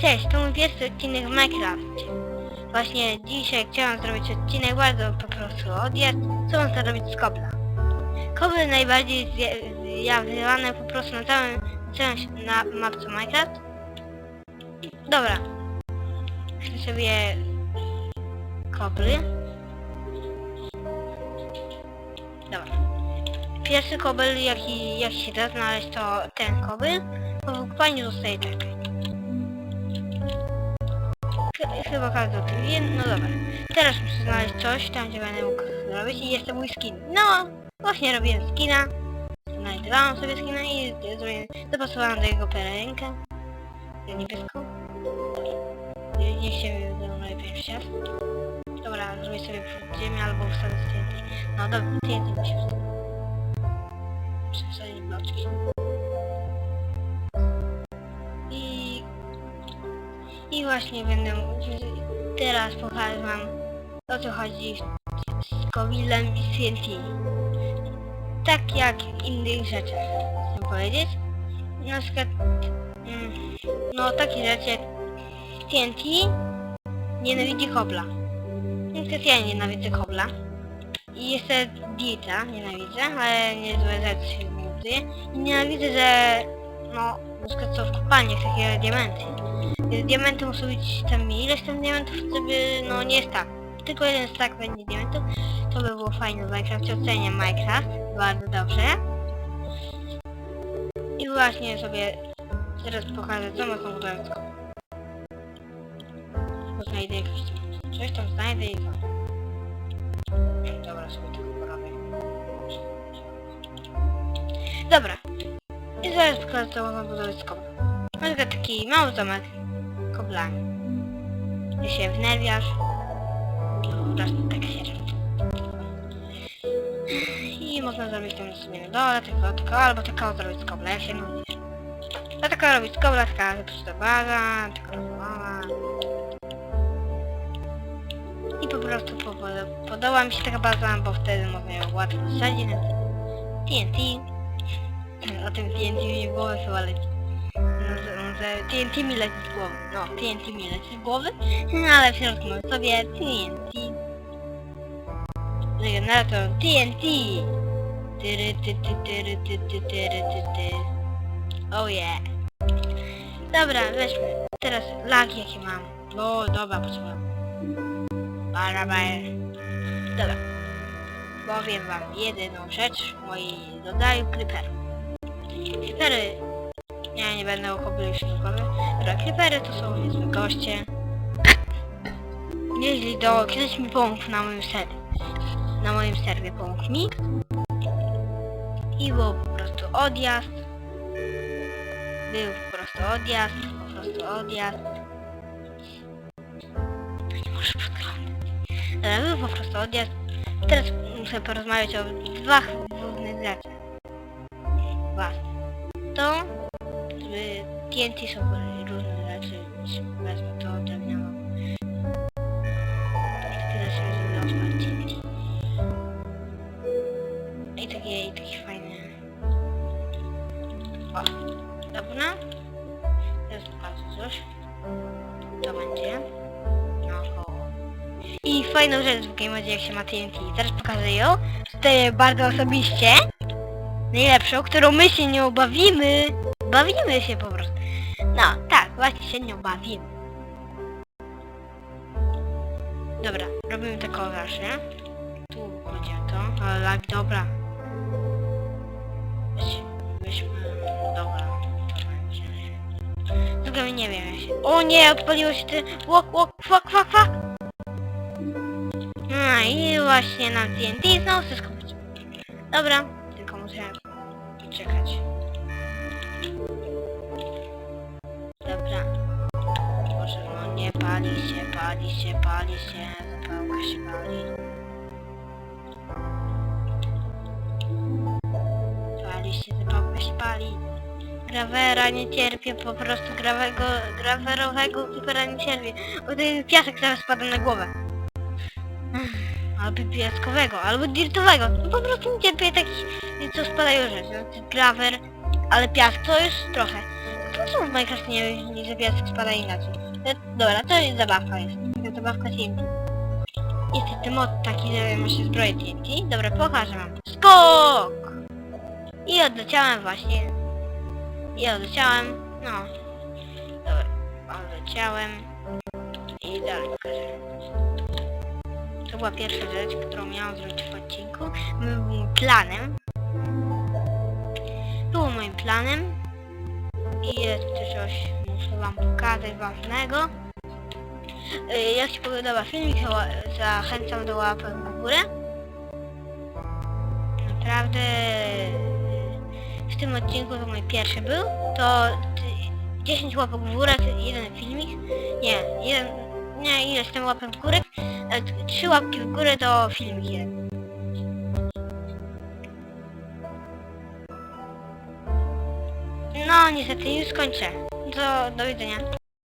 Cześć, to mój pierwszy odcinek w Minecrafcie. Właśnie dzisiaj chciałam zrobić odcinek bardzo po prostu odjazd, co mam zrobić z kobla. Koble najbardziej zjawiane po prostu na całym, całym na mapce Minecraft. Dobra. Chcę sobie kobry. Dobra. Pierwszy kobel jaki, jaki się da znaleźć to ten kobel, bo w kopalni zostaje taki. Chyba każdy o tym wie, no dobra. Teraz muszę znaleźć coś tam, gdzie będę mógł zrobić i jest to mój skin. No, właśnie robiłem skina. Znajdowałam sobie skina i zrobiłem, dopasowałam do jego. Tę niebieską. Nie- się wygląda lepiej w świat. Dobra, zrobię sobie przed ziemię albo wsadzę z TNT. No dobra, TNT musi wsadzić. Muszę wsadzić bloczki. I właśnie będę teraz pokażę wam o co chodzi z Kowilem i z TNT. Tak jak w innych rzeczach, chcę powiedzieć. Na przykład, mm, no takie rzeczy jak TNT nienawidzi Kobla. Na przykład ja nienawidzę Kobla. I jeszcze Dita nienawidzę, ale niezłe rzeczy się buduje. I nienawidzę, że no, na przykład są w kopalniach takie diamenty. Diamenty muszą być tam ileś tam diamentów, żeby no nie stack. Tylko jeden stack będzie diamentów. To by było fajne w Minecrafcie. Oceniam Minecraft bardzo dobrze. I właśnie sobie teraz pokażę co można budować. Bo znajdę jakiś coś tam znajdę i. Dobra, sobie tylko porobię. Dobra. I zaraz pokażę co można budować przykład taki mały zamek koblami. Ty się wnerwiasz. Prostu tak się. I można zrobić tam sobie na dole, tylko, tylko, albo tylko zrobić z kobla, jak się nudzi. A tylko robić z kobla, taka zepsuta baza, taka rozwała. I po prostu po, po, podoba mi się taka baza, bo wtedy można ją łatwo wsadzić na TNT. O tym TNT mi w głowę chyba leci. Że- że TNT mi leci z głowy. No, TNT mi leci z głowy, no ale w środku sobie TNT. Generator TNT. Tyry, ty, ty, tyry, ty, ty, tyry, ty, ty. Oh yeah. Dobra, weźmy. Teraz lagi jakie mam. No, dobra, potrzebuję. Bara, bara. Dobra. Powiem wam jedyną rzecz w moim rodzaju creeperów. Creepery ja nie będę o kobry już nikogo. Dobra, creepery to są niezłe goście. Jeśli do... Kiedyś mi pomógł na moim serwie. Na moim serwie pomógł mi. I był po prostu odjazd. Był po prostu odjazd. Po prostu odjazd. Nie możesz podglądać. Dobra, był po prostu odjazd. Teraz muszę porozmawiać o dwóch różnych rzeczach. Ważne. To TNT są różne rzeczy, wezmę to drewnianą. TNT. I takie, i fajne. O. I fajną rzecz w Game jak się ma TNT. Teraz pokażę ją. Tutaj bardzo osobiście. Najlepszą, którą my się nie bawimy. Bawimy się po prostu. No, tak, właśnie się nią bawimy. Dobra, robimy taką właśnie. Tu będzie to, ale lag, dobra. Weź- Weźmy, dobra. Tylko nie wiem jak się... O nie, odpaliło się ty... Łok, łok, fuck, fuck, fuck! No i właśnie na TNT znowu wszystko. Dobra, pali się, pali się, pali się, zapałka się pali. Pali się, zapałka się pali. Grawera nie cierpię, po prostu grawego, grawerowego creepera nie cierpię. Ten piasek zaraz spada na głowę. Albo piaskowego, albo dirtowego. No po prostu nie cierpię takich, co spadają rzeczy. No, Grawer, ale piask to już trochę. No co w Minecraft nie, nie że piasek spada inaczej. No, dobra, to jest zabawka jest. To zabawka TNT. Jest ten mod taki, że masz zbroję TNT. Dobra, pokażę wam. Skok! I odleciałem właśnie. I odleciałem. No. Dobra, odleciałem. I dalej pokażę. To była pierwsza rzecz, którą miałam zrobić w odcinku. Moim planem. Było moim planem. I jeszcze coś muszę wam pokazać ważnego. Y, Jak się podoba filmik, zachęcam do łapek w górę. Naprawdę y, w tym odcinku to mój pierwszy był. To ty- 10 łapek w górę, jeden filmik. Nie, jeden, nie ileś tam łapek w górę. ale t- Trzy łapki w górę to filmik jeden. No niestety już skończę. Do, do widzenia.